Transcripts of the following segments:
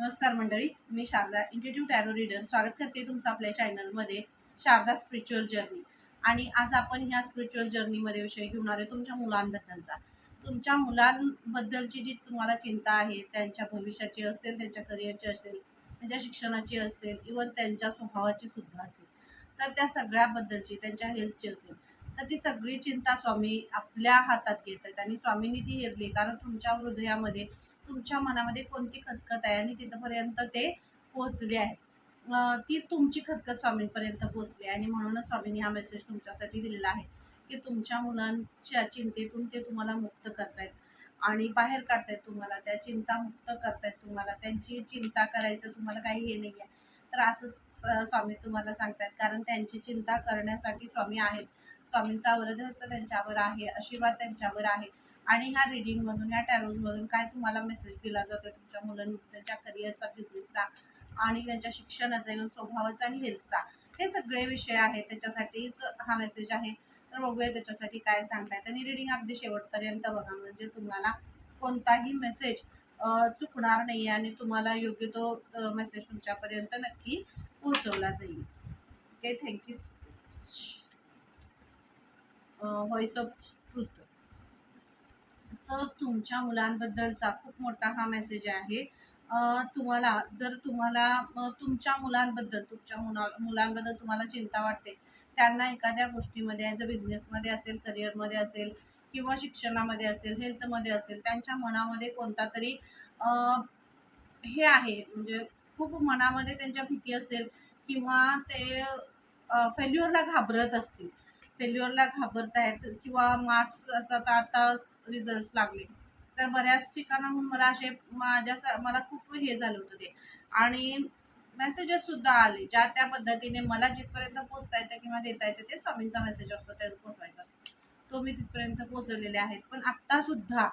नमस्कार मंडळी मी शारदा इंटिट्यूट टॅरो रीडर स्वागत करते तुमचं आपल्या चॅनलमध्ये शारदा स्पिरिच्युअल जर्नी आणि आज आपण ह्या स्पिरिच्युअल जर्नीमध्ये विषय घेऊन आलो तुमच्या मुलांबद्दलचा. तुमच्या मुलांबद्दलची जी तुम्हाला चिंता आहे त्यांच्या भविष्याची असेल त्यांच्या करिअरची असेल त्यांच्या शिक्षणाची असेल इवन त्यांच्या स्वभावाची सुद्धा असेल तर त्या सगळ्याबद्दलची त्यांच्या हेल्थची असेल तर ती सगळी चिंता स्वामी आपल्या हातात घेत आहेत आणि स्वामींनी ती हेरली कारण तुमच्या हृदयामध्ये तुमच्या मनामध्ये कोणती खतखत आहे आणि तिथंपर्यंत ते पोहोचले आहे ती तुमची खतखत स्वामींपर्यंत पोहोचली आहे आणि म्हणूनच स्वामींनी हा मेसेज तुमच्यासाठी दिलेला आहे की तुमच्या मुलांच्या चिंतेतून ते तुम्हाला मुक्त करतायत आणि बाहेर काढतायत तुम्हाला. त्या चिंता मुक्त करतायत तुम्हाला. त्यांची चिंता करायचं तुम्हाला काही हे नाही आहे तर असं स- स्वामी तुम्हाला सांगतायत. कारण त्यांची चिंता करण्यासाठी स्वामी आहेत. स्वामींचा वरदहस्त त्यांच्यावर आहे. आशीर्वाद त्यांच्यावर आहे. आणि ह्या रिडिंगमधून ह्या टॅरोजमधून काय तुम्हाला मेसेज दिला जातो तुमच्या मुलांनी त्यांच्या करिअरचा बिझनेसचा आणि त्यांच्या शिक्षणाचा इव्हन स्वभावाचा आणि हेल्थचा हे सगळे विषय आहेत. त्याच्यासाठीच हा मेसेज आहे. तर बघूया त्याच्यासाठी काय सांगतायत. आणि रिडिंग अगदी शेवटपर्यंत बघा. म्हणजे तुम्हाला कोणताही मेसेज चुकणार नाही आणि तुम्हाला योग्य तो मेसेज तुमच्यापर्यंत नक्की पोहोचवला जाईल. ओके थँक्यू व्हॉइस ऑफ तर तुमच्या मुलांबद्दलचा खूप मोठा हा मेसेज आहे. तुम्हाला जर तुम्हाला तुमच्या मुलांबद्दल तुमच्या मुला मुलांबद्दल तुम्हाला चिंता वाटते त्यांना एखाद्या गोष्टीमध्ये ॲज अ बिझनेसमध्ये असेल करिअरमध्ये असेल किंवा शिक्षणामध्ये असेल हेल्थमध्ये असेल त्यांच्या मनामध्ये कोणता तरी हे आहे म्हणजे खूप मनामध्ये त्यांच्या भीती असेल किंवा ते फेल्युअरला घाबरत असतील. फेल्युअरला घाबरतायत किंवा मार्क्स असतात आता रिझल्ट लागले. तर बऱ्याच ठिकाणाहून मला असे माझ्या मला खूप हे झालं होतं ते. आणि मेसेजेस सुद्धा आले ज्या त्या पद्धतीने मला जिथपर्यंत पोचता येतं किंवा देता येतं ते स्वामींचा मेसेज असतो त्यात पोचवायचा असतो. तो मी तिथपर्यंत पोचवलेले आहेत. पण आत्ता सुद्धा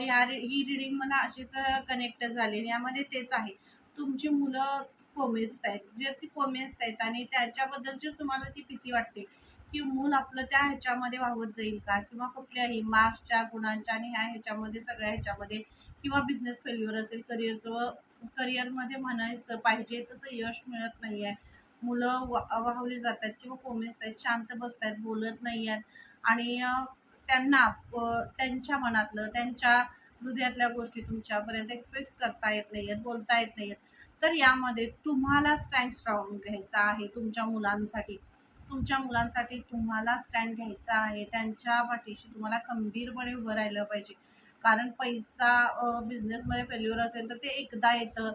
या ही रिडिंग मला अशीच कनेक्ट झाली आणि यामध्ये तेच आहे. तुमची मुलं कोमेजत आहेत जे ती कोमेजत आहेत आणि त्याच्याबद्दलची तुम्हाला ती भीती वाटते. की मूल आपलं त्या ह्याच्यामध्ये वाहवत जाईल का? किंवा कुठल्याही मार्क्सच्या गुणांच्या आणि ह्या ह्याच्यामध्ये सगळ्या ह्याच्यामध्ये किंवा बिझनेस फेल्युअर असेल करिअरचं करिअरमध्ये म्हणायचं पाहिजे तसं यश मिळत नाही आहे मुलं वा वाहवली जात आहेत किंवा कोमेजत आहेत शांत बसत आहेत बोलत नाही आहेत आणि त्यांना त्यांच्या मनातलं त्यांच्या हृदयातल्या गोष्टी तुमच्यापर्यंत एक्सप्रेस करता येत नाही आहेत बोलता येत नाही आहेत तर यामध्ये तुम्हाला स्टँड स्ट्रॉंग घ्यायचा आहे तुमच्या मुलांसाठी. तुमच्या मुलांसाठी तुम्हाला स्टँड घ्यायचा आहे. त्यांच्या पाठीशी तुम्हाला खंबीरपणे उभं राहिलं पाहिजे. कारण पैसा बिझनेसमध्ये फेल्युअर असेल तर ते एकदा येतं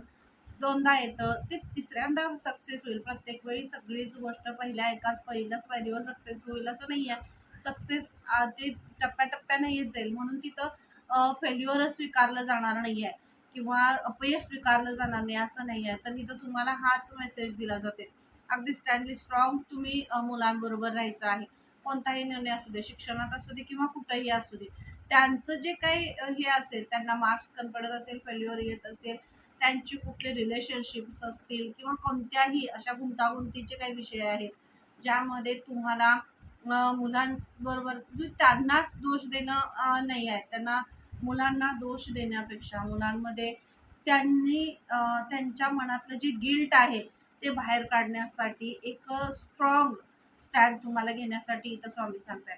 दोनदा येतं ते तिसऱ्यांदा सक्सेस होईल. प्रत्येक वेळी सगळीच गोष्ट पहिल्या एकाच पहिल्याच पायरीवर सक्सेस होईल असं नाही आहे सक्सेस ते टप्प्याटप्प्याने येत जाईल. म्हणून तिथं फेल्युअरच स्वीकारलं जाणार नाही आहे किंवा अपयश स्वीकारलं जाणार नाही असं नाही आहे तर तिथं तुम्हाला हाच मेसेज दिला जाते अगदी स्टँडली स्ट्रॉंग तुम्ही मुलांबरोबर राहायचं आहे. कोणताही निर्णय असू दे शिक्षणात असू दे किंवा कुठंही असू दे त्यांचं जे काही हे असेल त्यांना मार्क्स कमी पडत असेल फेल्युअर येत असेल त्यांची कुठले रिलेशनशिप्स असतील किंवा कोणत्याही अशा गुंतागुंतीचे काही विषय आहेत ज्यामध्ये तुम्हाला मुलांबरोबर म्हणजे त्यांनाच दोष देणं नाही आहे. त्यांना मुलांना दोष देण्यापेक्षा मुलांमध्ये त्यांनी त्यांच्या मनातलं जे गिल्ट आहे ते बाहेर काढण्यासाठी एक स्ट्रॉंग स्टँड तुम्हाला घेण्यासाठी इथं स्वामी सांगतायत.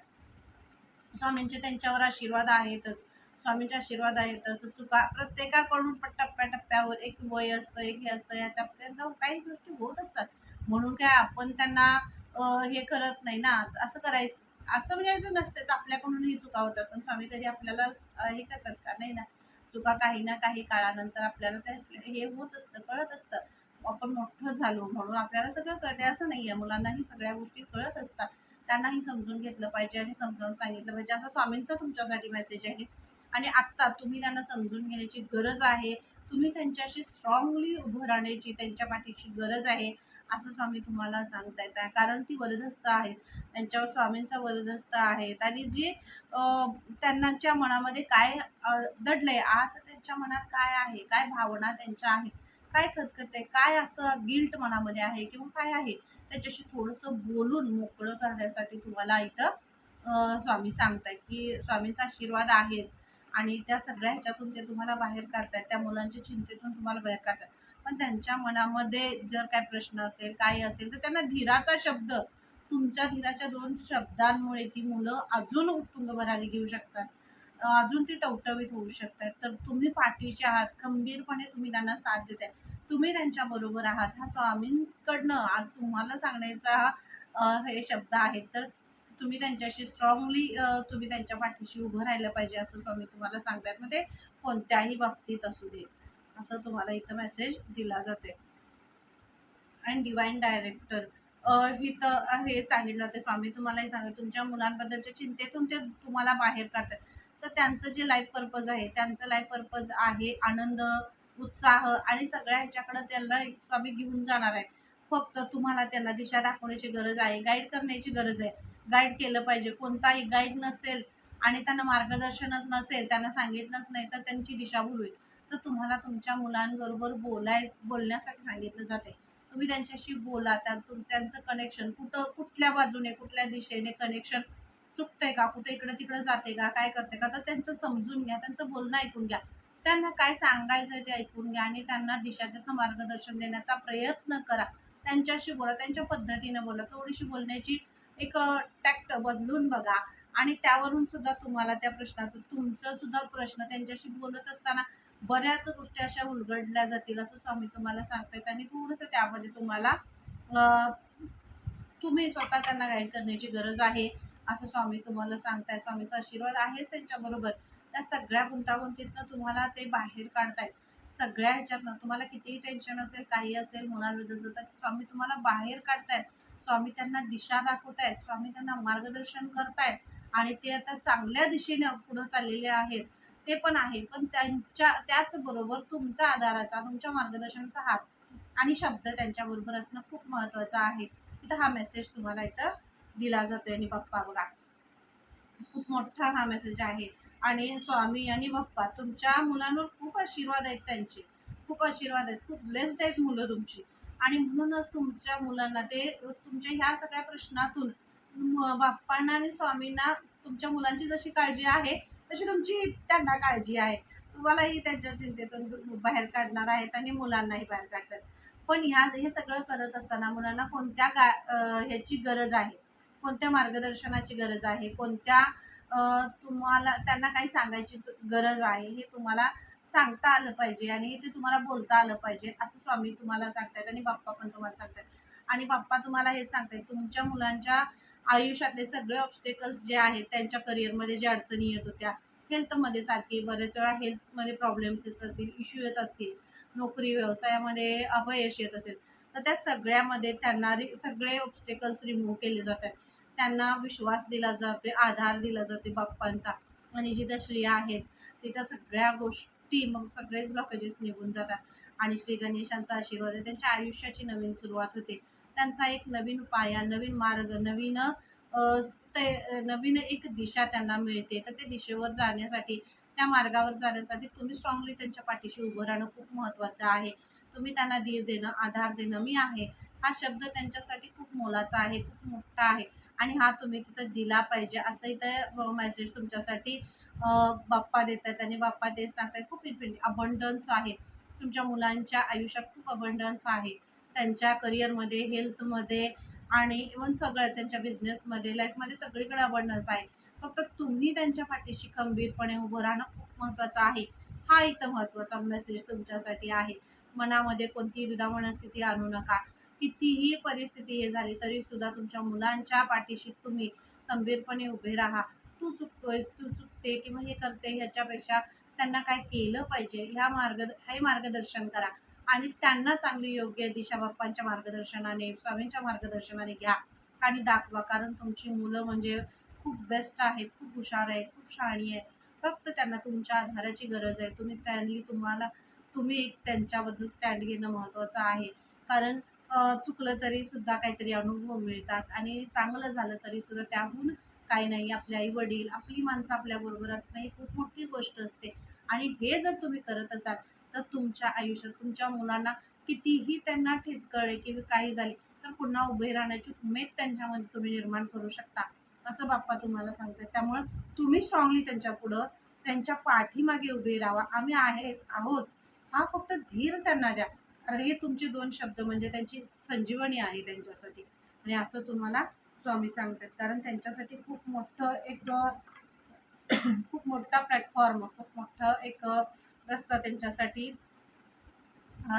स्वामींचे त्यांच्यावर आशीर्वाद आहेतच. स्वामींचे आशीर्वाद आहेतच. चुका प्रत्येकाकडून टप्प्याटप्प्यावर एक वय असतं एक हे असतं याच्यापर्यंत काही गोष्टी होत असतात. म्हणून काय आपण त्यांना हे करत नाही ना. असं करायचं असं म्हणायचं नसतेच. आपल्याकडूनही चुका होतात. पण स्वामी तरी आपल्याला हे करतात का? नाही ना. चुका काही ना काही काळानंतर आपल्याला ते हे होत असतं कळत असतं. आपण मोठं झालो म्हणून आपल्याला सगळं कळते असं नाही आहे मुलांनाही सगळ्या गोष्टी कळत असतात. त्यांनाही समजून घेतलं पाहिजे आणि समजावून सांगितलं पाहिजे. असं स्वामींचा तुमच्यासाठी मेसेज आहे. आणि आत्ता तुम्ही त्यांना समजून घेण्याची गरज आहे. तुम्ही त्यांच्याशी स्ट्रॉंगली उभं राहण्याची त्यांच्या पाठीची गरज आहे. असं स्वामी तुम्हाला सांगतायत आहे. कारण ती वरदस्त आहेत. त्यांच्यावर स्वामींचा वरदस्त आहेत आणि जे त्यांच्या मनामध्ये काय दडलंय आत त्यांच्या मनात काय आहे? काय भावना त्यांच्या आहेत? काय खतखत आहे काय असं गिल्ट मनामध्ये आहे किंवा काय आहे? त्याच्याशी थोडंसं बोलून मोकळं करण्यासाठी तुम्हाला इथं स्वामी सांगतायत की स्वामींचा आशीर्वाद आहेच. आणि त्या सगळ्या ह्याच्यातून ते तुम्हाला बाहेर काढतायत त्या मुलांच्या चिंतेतून तुम्हाला बाहेर काढतात पण त्यांच्या मनामध्ये जर काय प्रश्न असेल काय असेल तर त्यांना धीराचा शब्द तुमच्या धीराच्या दोन शब्दांमुळे ती मुलं अजून उत्तुंग भरारी घेऊ शकतात. अजून ते टवटवीत होऊ शकतात. तर तुम्ही पाठीचे आहात खंबीरपणे तुम्ही त्यांना साथ देत आहे तुम्ही त्यांच्या बरोबर आहात. हा स्वामींकडनं आज तुम्हाला सांगण्याचा हा हे शब्द आहे. तर तुम्ही त्यांच्याशी स्ट्रॉंगली तुम्ही त्यांच्या पाठीशी उभं राहिलं पाहिजे असं स्वामी तुम्हाला सांगतात म्हणजे कोणत्याही बाबतीत असू दे असं तुम्हाला इथं मेसेज दिला जाते अँड डिवाइन डायरेक्टर इथं हे सांगितलं ते स्वामी तुम्हालाही सांगत तुमच्या मुलांबद्दलच्या चिंतेतून ते तुम्हाला बाहेर काढतात. तर त्यांचं जे लाईफ पर्पज आहे त्यांचं लाईफ पर्पज आहे आनंद उत्साह आणि सगळ्या ह्याच्याकडे त्यांना एक स्वामी घेऊन जाणार आहे. फक्त तुम्हाला त्यांना दिशा दाखवण्याची गरज आहे गाईड करण्याची गरज आहे. गाईड केलं पाहिजे. कोणताही गाईड नसेल आणि त्यांना मार्गदर्शनच नसेल त्यांना सांगितलंच नाही तर त्यांची दिशाभूल होईल तर तुम्हाला तुमच्या मुलांबरोबर बोलाय बोलण्यासाठी सांगितलं जाते. तुम्ही त्यांच्याशी बोला त्या तुम- त्यांचं कनेक्शन कुठं कुठल्या बाजूने कुठल्या दिशेने कनेक्शन चुकतंय का? कुठे इकडे तिकडे जाते का? काय करते का? तर त्यांचं समजून घ्या त्यांचं बोलणं ऐकून घ्या. त्यांना काय सांगायचं ते ऐकून घ्या आणि त्यांना दिशा त्याचं मार्गदर्शन देण्याचा प्रयत्न करा. त्यांच्याशी बोला त्यांच्या पद्धतीने बोला. थोडीशी बोलण्याची एक टॅक्ट बदलून बघा. आणि त्यावरून सुद्धा तुम्हाला त्या प्रश्नाचं तुमचं सुद्धा प्रश्न त्यांच्याशी बोलत असताना बऱ्याच गोष्टी अशा उलगडल्या जातील असं स्वामी तुम्हाला सांगतायत. आणि थोडंसं त्यामध्ये तुम्हाला तुम्ही स्वतः त्यांना गाईड करण्याची गरज आहे. असं स्वामी तुम्हाला सांगताय स्वामीचा आशीर्वाद आहेच त्यांच्याबरोबर. त्या सगळ्या गुंतागुंतीतनं तुम्हाला ते बाहेर काढतायत. सगळ्या ह्याच्यातनं तुम्हाला कितीही टेन्शन असेल काही असेल मुलांबद्दल जातात स्वामी तुम्हाला बाहेर काढतायत. स्वामी त्यांना दिशा दाखवतायत स्वामी त्यांना मार्गदर्शन करतायत आणि ते आता चांगल्या दिशेने पुढे चाललेले आहेत. ते पण आहे पण त्यांच्या त्याचबरोबर तुमचा आधाराचा तुमच्या मार्गदर्शनाचा हात आणि शब्द त्यांच्याबरोबर असणं खूप महत्त्वाचं आहे. इथं हा मेसेज तुम्हाला इथं दिला जातोय आणि बाप्पा बघा. खूप मोठा हा मेसेज आहे. आणि स्वामी आणि बाप्पा तुमच्या मुलांवर खूप आशीर्वाद आहेत त्यांचे. खूप आशीर्वाद आहेत. खूप ब्लेस्ड आहेत मुलं तुमची. आणि म्हणूनच तुमच्या मुलांना ते तुमच्या ह्या सगळ्या प्रश्नातून बाप्पांना आणि स्वामींना तुमच्या मुलांची जशी काळजी आहे तशी तुमची त्यांना काळजी आहे. तुम्हालाही त्यांच्या चिंतेतून बाहेर काढणार आहेत आणि मुलांनाही बाहेर काढतात. पण ह्या हे सगळं करत असताना मुलांना कोणत्या गा ह्याची गरज आहे? कोणत्या मार्गदर्शनाची गरज आहे? कोणत्या तुम्हाला त्यांना काही सांगायची गरज आहे हे तुम्हाला सांगता आलं पाहिजे आणि हे ते तुम्हाला बोलता आलं पाहिजे असं स्वामी तुम्हाला सांगतायत आणि बाप्पा पण तुम्हाला सांगतायत. आणि बाप्पा तुम्हाला हेच सांगतायत तुमच्या मुलांच्या आयुष्यातले सगळे ऑब्स्टेकल्स जे आहेत त्यांच्या करिअरमध्ये ज्या अडचणी येत होत्या हेल्थमध्ये सारखी बरेच वेळा हेल्थमध्ये प्रॉब्लेम्स येत असतील इश्यू येत असतील नोकरी व्यवसायामध्ये अपयश येत असेल तर त्या सगळ्यामध्ये त्यांना रि सगळे ऑब्स्टेकल्स रिमूव्ह केले जातात. त्यांना विश्वास दिला जातो आधार दिला जाते बाप्पांचा. आणि जिथं स्त्रिया आहेत तिथं सगळ्या गोष्टी मग सगळेच ब्लॉकेजेस निघून जातात. आणि श्री गणेशांचा आशीर्वाद आहे. त्यांच्या आयुष्याची नवीन सुरुवात होते. त्यांचा एक नवीन पाया नवीन मार्ग नवीन ते नवीन एक दिशा त्यांना मिळते. तर ते दिशेवर जाण्यासाठी त्या मार्गावर जाण्यासाठी तुम्ही स्ट्रॉंगली त्यांच्या पाठीशी उभं राहणं खूप महत्त्वाचं आहे. तुम्ही त्यांना धीर देणं आधार देणं मी आहे. हा शब्द त्यांच्यासाठी खूप मोलाचा आहे खूप मोठा आहे. आणि हा तुम्ही तिथं दिला पाहिजे. असं इथं मेसेज तुमच्यासाठी बाप्पा देत आहेत आणि बाप्पा तेच सांगतात खूप अबंडन्स आहे. तुमच्या मुलांच्या आयुष्यात खूप अबंडन्स आहे. त्यांच्या करिअरमध्ये हेल्थमध्ये आणि इवन सगळं त्यांच्या बिझनेसमध्ये लाईफमध्ये सगळीकडे अबंडन्स आहे. फक्त तुम्ही त्यांच्या पाठीशी खंबीरपणे उभं राहणं खूप महत्त्वाचं आहे. हा इथं महत्त्वाचा मेसेज तुमच्यासाठी आहे. मनामध्ये कोणतीही दुधा मनस्थिती आणू नका. कितीही परिस्थिती हे झाली तरी सुद्धा तुमच्या मुलांच्या पाठीशी तुम्ही खंबीरपणे उभे राहा. तू चुकतोय तू चुकते किंवा हे करते ह्याच्यापेक्षा त्यांना काय केलं पाहिजे? ह्या मार्ग हे मार्गदर्शन करा. आणि त्यांना चांगली योग्य दिशा बाप्पांच्या मार्गदर्शनाने स्वामींच्या मार्गदर्शनाने घ्या आणि दाखवा. कारण तुमची मुलं म्हणजे खूप बेस्ट आहेत खूप हुशार आहेत खूप शहाणी आहेत. फक्त त्यांना तुमच्या आधाराची गरज आहे. तुम्ही स्टँडली तुम्हाला तुम्ही एक त्यांच्याबद्दल स्टँड घेणं महत्त्वाचं आहे. कारण चुकलं तरी सुद्धा काहीतरी अनुभव मिळतात आणि चांगलं झालं तरी सुद्धा त्याहून काही नाही. आपले आई वडील आपली माणसं आपल्याबरोबर असणं ही खूप मोठी गोष्ट असते. आणि हे जर तुम्ही करत असाल तर तुमच्या आयुष्यात तुमच्या मुलांना कितीही त्यांना ठेचकळे किंवा काही झाली तर पुन्हा उभे राहण्याची उमेद त्यांच्यामध्ये तुम्ही निर्माण करू शकता. असं बाप्पा तुम्हाला सांगतात. त्यामुळं तुम्ही स्ट्रॉंगली त्यांच्या पुढं त्यांच्या पाठीमागे उभे राहा. आम्ही आहे आहोत. हा फक्त धीर त्यांना द्या. कारण हे तुमचे दोन शब्द म्हणजे त्यांची संजीवनी आहे त्यांच्यासाठी. आणि असं तुम्हाला स्वामी सांगतात. कारण त्यांच्यासाठी खूप मोठं एक खूप मोठा प्लॅटफॉर्म खूप मोठं एक रस्ता त्यांच्यासाठी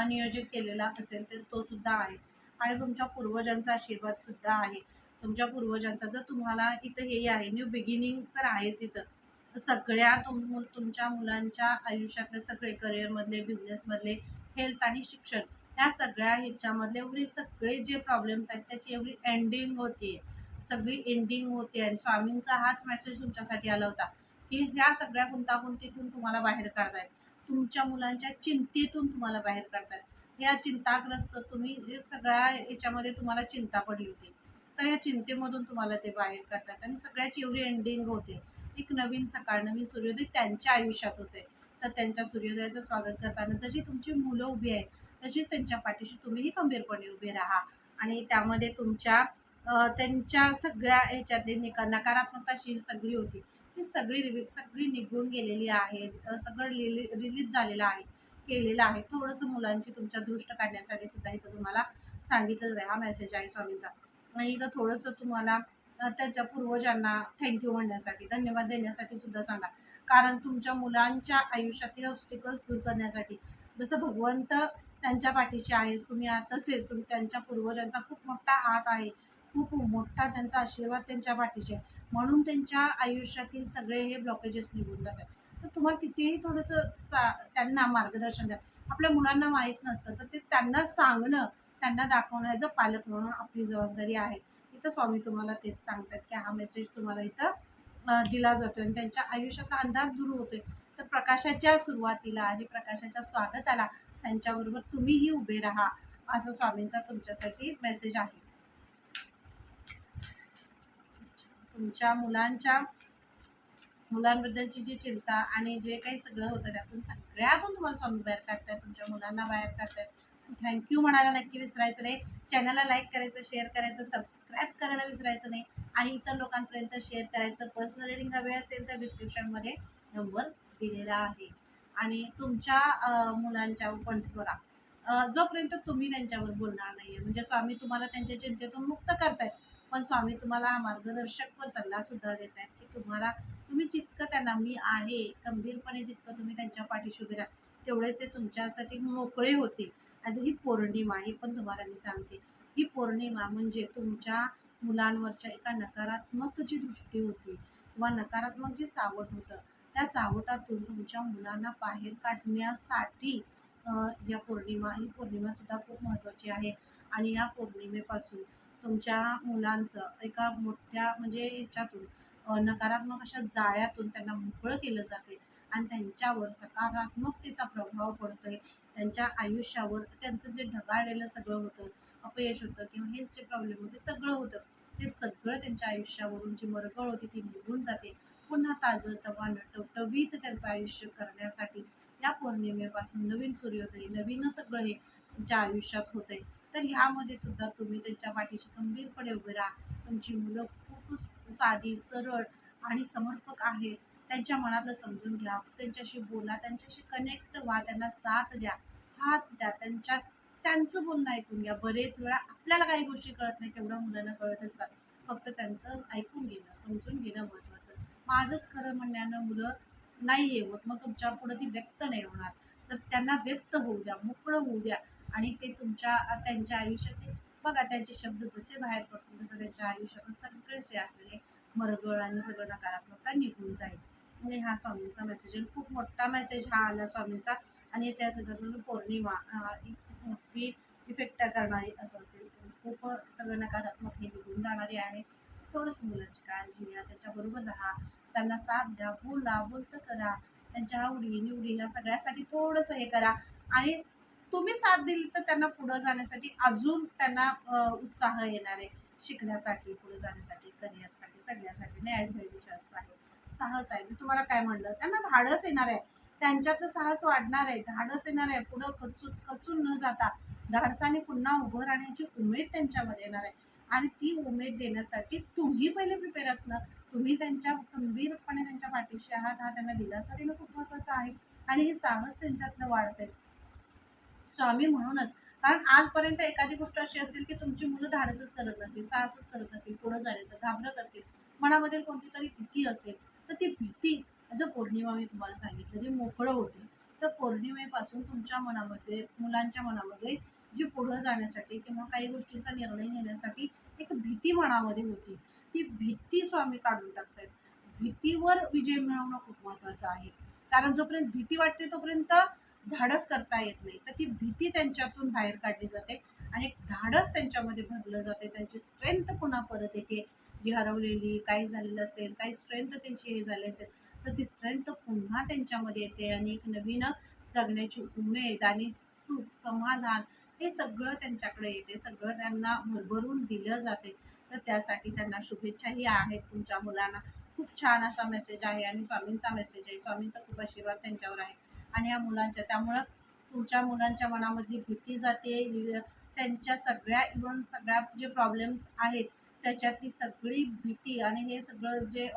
नियोजित केलेला असेल तर तो सुद्धा आहे. आणि तुमच्या पूर्वजांचा आशीर्वाद सुद्धा आहे. तुमच्या पूर्वजांचा जर तुम्हाला इथं हे आहे न्यू बिगिनिंग तर आहेच इथं. सगळ्या तुम तुमच्या मुलांच्या आयुष्यातले सगळे करिअरमधले बिझनेसमधले हेल्थ आणि शिक्षण ह्या सगळ्या ह्याच्यामधले एवढे सगळे जे प्रॉब्लेम्स आहेत त्याची एवढी एंडिंग होतीये सगळी एंडिंग होते आणि स्वामींचा हाच मेसेज तुमच्यासाठी आला होता की ह्या सगळ्या गुंतागुंतीतून तुम्हाला बाहेर काढतायत तुमच्या मुलांच्या चिंतेतून तुम्हाला बाहेर काढतायत ह्या चिंताग्रस्त तुम्ही हे सगळ्या याच्यामध्ये तुम्हाला चिंता पडली होती. तर या चिंतेमधून तुम्हाला ते बाहेर काढतात आणि सगळ्याची एवढी एंडिंग होते. एक नवीन सकाळ नवीन सूर्योदय त्यांच्या आयुष्यात होते. तर त्यांच्या सूर्योदयाचं स्वागत करताना जशी तुमची मुलं उभी आहेत तशीच त्यांच्या पाठीशी तुम्हीही खंबीरपणे उभे राहा. आणि त्यामध्ये तुमच्या त्यांच्या सगळ्या ह्याच्यातली निका नकारात्मकता अशी सगळी होती. ती सगळी रिवी सगळी निघून गेलेली आहे सगळं रिली रिलीज झालेलं आहे केलेलं आहे. थोडंसं मुलांची तुमच्या दृष्ट काढण्यासाठी सुद्धा इथं तुम्हाला सांगितलं जाईल हा मेसेज आहे स्वामींचा. आणि इथं थोडंसं तुम्हाला त्यांच्या पूर्वजांना थँक्यू म्हणण्यासाठी धन्यवाद देण्यासाठी सुद्धा सांगा. कारण तुमच्या मुलांच्या आयुष्यातील ऑब्स्टिकल्स दूर करण्यासाठी. जसं भगवंत त्यांच्या पाठीशी आहेस तुम्ही आहात तसेच तुम्ही त्यांच्या पूर्वजांचा खूप मोठा हात आहे. खूप मोठा त्यांचा आशीर्वाद त्यांच्या पाठीशी आहे. म्हणून त्यांच्या आयुष्यातील सगळे हे ब्लॉकेजेस निघून जातात. तर तुम्हाला तिथेही थोडंसं सा त्यांना मार्गदर्शन द्या. आपल्या मुलांना माहीत नसतं तर ते त्यांना सांगणं त्यांना दाखवणं ॲज अ पालक म्हणून आपली जबाबदारी आहे. इथं स्वामी तुम्हाला तेच सांगतात की हा मेसेज तुम्हाला इथं दिला जातो आणि त्यांच्या आयुष्याचा अंधार दूर होतोय. तर प्रकाशाच्या सुरुवातीला आणि प्रकाशाच्या स्वागताला त्यांच्याबरोबर तुम्हीही उभे राहा असं स्वामींचा तुमच्यासाठी मेसेज आहे. तुमच्या मुलांच्या मुलांबद्दलची जी चिंता आणि जे काही सगळं होतं त्यातून सगळ्यातून तुम्हाला स्वामी बाहेर काढतायत तुमच्या मुलांना बाहेर काढतायत. थँक्यू म्हणायला नक्की विसरायचं नाही. चॅनलला लाईक करायचं शेअर करायचं सबस्क्राईब करायला विसरायचं नाही. आणि इतर लोकांपर्यंत शेअर करायचं. पर्सनल रिडिंग हवे असेल तर डिस्क्रिप्शनमध्ये नंबर दिलेला आहे. आणि तुमच्या मुलांच्या पॉईंट्स बघा. जोपर्यंत तुम्ही त्यांच्यावर बोलणार नाही आहे म्हणजे स्वामी तुम्हाला त्यांच्या चिंतेतून मुक्त करतायत पण स्वामी तुम्हाला हा मार्गदर्शकवर व सल्लासुद्धा देत आहेत की तुम्हाला तुम्ही जितकं त्यांना मी आहे खंबीरपणे जितकं तुम्ही त्यांच्या पाठीशी उभे राहा तेवढेच ते तुमच्यासाठी मोकळे होतील. आज ही पौर्णिमा ही पण तुम्हाला मी सांगते. ही पौर्णिमा म्हणजे तुमच्या मुलांवरच्या एका नकारात्मक जी दृष्टी होती किंवा नकारात्मक जे सावट होतं त्या सावटातून तुमच्या मुलांना बाहेर काढण्यासाठी या पौर्णिमा ही पौर्णिमासुद्धा खूप महत्त्वाची आहे. आणि या पौर्णिमेपासून तुमच्या मुलांचं एका मोठ्या म्हणजे ह्याच्यातून नकारात्मक अशा जाळ्यातून त्यांना मोकळं केलं जाते. आणि त्यांच्यावर सकारात्मकतेचा प्रभाव पडतोय. त्यांच्या आयुष्यावर त्यांचं जे ढगाळलेलं सगळं होतं अपयश होतं किंवा हेल्थचे प्रॉब्लेम होते सगळं होतं. ते सगळं त्यांच्या आयुष्यावरून जी मरगळ होती ती निघून जाते. पुन्हा ताजं तवानं टवटवीत त्यांचं आयुष्य करण्यासाठी या पौर्णिमेपासून नवीन सूर्योदय नवीन सगळं हे त्यांच्या आयुष्यात होतंय. तर ह्यामध्ये सुद्धा तुम्ही त्यांच्या पाठीशी खंबीरपणे उभे राहा. तुमची मुलं खूप साधी सरळ आणि समर्पक आहेत. त्यांच्या मनातलं समजून घ्या त्यांच्याशी बोला त्यांच्याशी कनेक्ट व्हा त्यांना साथ द्या हात द्या त्यांच्या त्यांचं बोलणं ऐकून घ्या. बरेच वेळा आपल्याला काही गोष्टी कळत नाही तेवढ्या मुलांना कळत असतात. फक्त त्यांचं ऐकून घेणं समजून घेणं महत्त्वाचं. माझंच खरं म्हणण्यानं मुलं नाही येवत मग तुमच्यापुढे ती व्यक्त नाही होणार. तर त्यांना व्यक्त होऊ द्या मोकळं होऊ द्या. आणि ते तुमच्या त्यांच्या आयुष्यात बघा त्यांचे शब्द जसे बाहेर पडतील तसं त्यांच्या आयुष्यातून सगळेसे असलेले मरगळ आणि सगळं नकारात्मकता निघून जाईल. आणि हा स्वामींचा मेसेज आणि खूप मोठा मेसेज हा आला स्वामींचा. आणि याच्या पौर्णिमा खूप मोठी इफेक्ट करणारी असं असेल. खूप सगळं नकारात्मक हे निघून जाणारी आहे. थोडंसं मुलांची काळजी घ्या. त्याच्याबरोबर राहा. त्यांना साथ द्या. बोला बोलतं करा. त्यांच्या आवडी निवडी या सगळ्यासाठी थोडंसं हे करा. आणि तुम्ही साथ दिली तर त्यांना पुढं जाण्यासाठी अजून त्यांना उत्साह येणार आहे. शिकण्यासाठी पुढे जाण्यासाठी करिअरसाठी सगळ्यासाठी. नाही ॲडव्हेंचर्स आहे. साहस आहे. मी तुम्हाला काय म्हणलं? त्यांना धाडस येणार आहे. त्यांच्यातलं साहस वाढणार आहे. धाडस येणार आहे. पुढं खचून खचून न जाता धाडसाने पुन्हा उभं राहण्याची उमेद त्यांच्यामध्ये येणार आहे. आणि ती उमेद देण्यासाठी तुम्ही पहिले प्रिपेअर असणं. तुम्ही त्यांच्या खंबीरपणे त्यांच्या पाठीशी आहात. हा त्यांना दिलासा देणं खूप महत्वाचं आहे. आणि हे साहस त्यांच्यातलं वाढतंय. स्वामी म्हणूनच. कारण आजपर्यंत एखादी गोष्ट अशी असेल की तुमची मुलं धाडसच करत नसतील साहसच करत नसतील पुढं जाण्याचं घाबरत असतील मनामध्ये कोणती तरी भीती असेल तर ती भीती जर पौर्णिमा मी तुम्हाला सांगितलं जे मोकळं होते तर पौर्णिमेपासून तुमच्या मनामध्ये मुलांच्या मनामध्ये जी पुढं जाण्यासाठी किंवा काही गोष्टींचा निर्णय घेण्यासाठी एक भीती मनामध्ये होती. ती भीती स्वामी काढून टाकतात भीतीवर विजय मिळवणं खूप महत्वाचं आहे. कारण जोपर्यंत भीती वाटते तोपर्यंत धाडस करता येत नाही. तर ती भीती त्यांच्यातून बाहेर काढली जाते आणि एक धाडस त्यांच्यामध्ये भरलं जाते. त्यांची स्ट्रेंथ पुन्हा परत येते. जी हरवलेली काही झालेलं असेल काही स्ट्रेंथ त्यांची हे झाली असेल तर ती स्ट्रेंथ पुन्हा त्यांच्यामध्ये येते आणि एक नवीन जगण्याची उमेद आणि सुख समाधान हे सगळं त्यांच्याकडे येते. सगळं त्यांना भरभरून दिलं जाते. तर त्यासाठी त्यांना शुभेच्छाही आहेत तुमच्या मुलांना. खूप छान असा मेसेज आहे आणि स्वामींचा मेसेज आहे. स्वामींचा खूप आशीर्वाद त्यांच्यावर आहे आणि या मुलांच्या. त्यामुळं तुमच्या मुलांच्या मनामधली भीती जाते. त्यांच्या सगळ्या इव्हन सगळ्या जे प्रॉब्लेम्स आहेत त्याच्यातली सगळी भीती आणि हे सगळं जे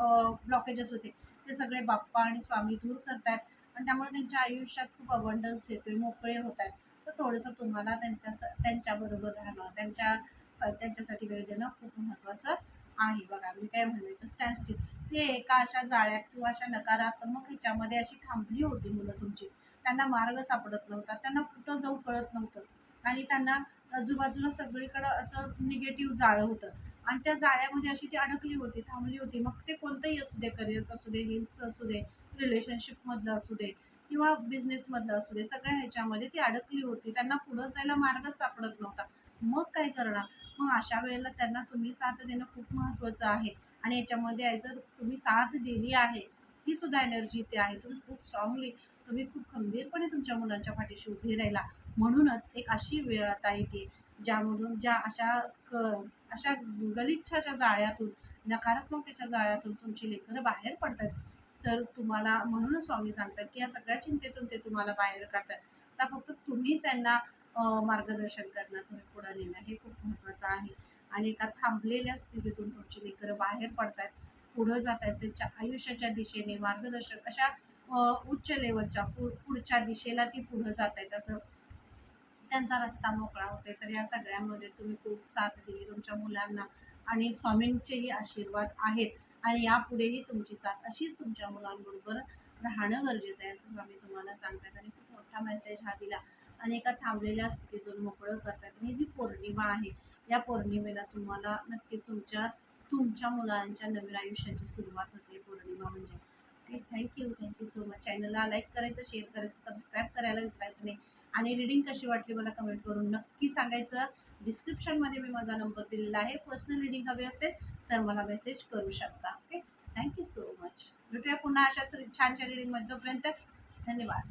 ब्लॉकेजेस होते ते सगळे बाप्पा आणि स्वामी दूर करतात आणि त्यामुळे त्यांच्या आयुष्यात खूप अबंडन्स येतोय मोकळे होत आहेत तर थोडंसं तुम्हाला त्यांच्या त्यांच्याबरोबर राहणं त्यांच्या त्यांच्यासाठी वेळ देणं खूप महत्त्वाचं आहे. बघा मी काय म्हणले तर स्टँड स्टील ते एका अशा जाळ्यात किंवा अशा नकारात्मक ह्याच्यामध्ये अशी थांबली होती मुलं तुमची. त्यांना मार्ग सापडत नव्हता त्यांना कुठं जाऊ कळत नव्हतं. आणि त्यांना आजूबाजूला सगळीकडं असं निगेटिव्ह जाळं होतं. आणि त्या जाळ्यामध्ये अशी ती अडकली होती थांबली होती. मग ते कोणतंही असू दे करिअरचं असू दे हेल्थचं असू दे रिलेशनशिपमधलं असू दे किंवा बिझनेसमधलं असू दे सगळ्या ह्याच्यामध्ये ती अडकली होती. त्यांना पुढं जायला मार्गच सापडत नव्हता. मग काय करणार? मग अशा वेळेला त्यांना तुम्ही साथ देणं खूप महत्त्वाचं आहे. आणि याच्यामध्ये जर तुम्ही साथ दिली आहे ही सुद्धा एनर्जी इथे आहे. तुम्ही खूप स्ट्रॉंगली तुम्ही खूप खंबीरपणे तुमच्या मुलांच्या पाठीशी उभी राहिला. म्हणूनच एक अशी वेळ आता येते ज्यामधून ज्या अशा क अशा गलिच्छाच्या जाळ्यातून नकारात्मकतेच्या जाळ्यातून तुमची लेकरं बाहेर पडतात. तर तुम्हाला म्हणूनच स्वामी सांगतात की या सगळ्या चिंतेतून ते तुम्हाला बाहेर काढतात. आता फक्त तुम्ही त्यांना मार्गदर्शन करणं तुम्ही पुढे नेणं हे खूप महत्त्वाचं आहे. आणि एका थांबलेल्या स्थितीतून तुमची लेकरं बाहेर पडतात पुढं जात आहेत त्यांच्या आयुष्याच्या दिशेने मार्गदर्शन अशा उच्च लेवलच्या पुढच्या दिशेला ती पुढं जात आहेत असं त्यांचा रस्ता मोकळा होते तर या सगळ्यामध्ये तुम्ही खूप साथ दिली तुमच्या मुलांना आणि स्वामींचेही आशीर्वाद आहेत. आणि यापुढेही तुमची साथ अशीच तुमच्या मुलांबरोबर राहणं गरजेचं आहे असं स्वामी तुम्हाला सांगतात आणि खूप मोठा मेसेज हा दिला. आणि एका थांबलेल्या स्थितीतून मोकळं करतात आणि ही जी पौर्णिमा आहे या पौर्णिमेला तुम्हाला नक्कीच तुमच्या तुमच्या मुलांच्या नवीन आयुष्याची सुरुवात होते. पौर्णिमा म्हणजे. Okay thank you thank you so much चॅनलला लाईक करायचं शेअर करायचं सबस्क्राईब करायला विसरायचं नाही. आणि रिडिंग कशी वाटली मला कमेंट करून नक्की सांगायचं. डिस्क्रिप्शनमध्ये मी माझा नंबर दिलेला आहे. पर्सनल रिडिंग हवी असेल तर मला मेसेज करू शकता. ओके थँक्यू सो मच भेटूया पुन्हा अशाच छानशा रिडिंगमध्ये तोपर्यंत धन्यवाद.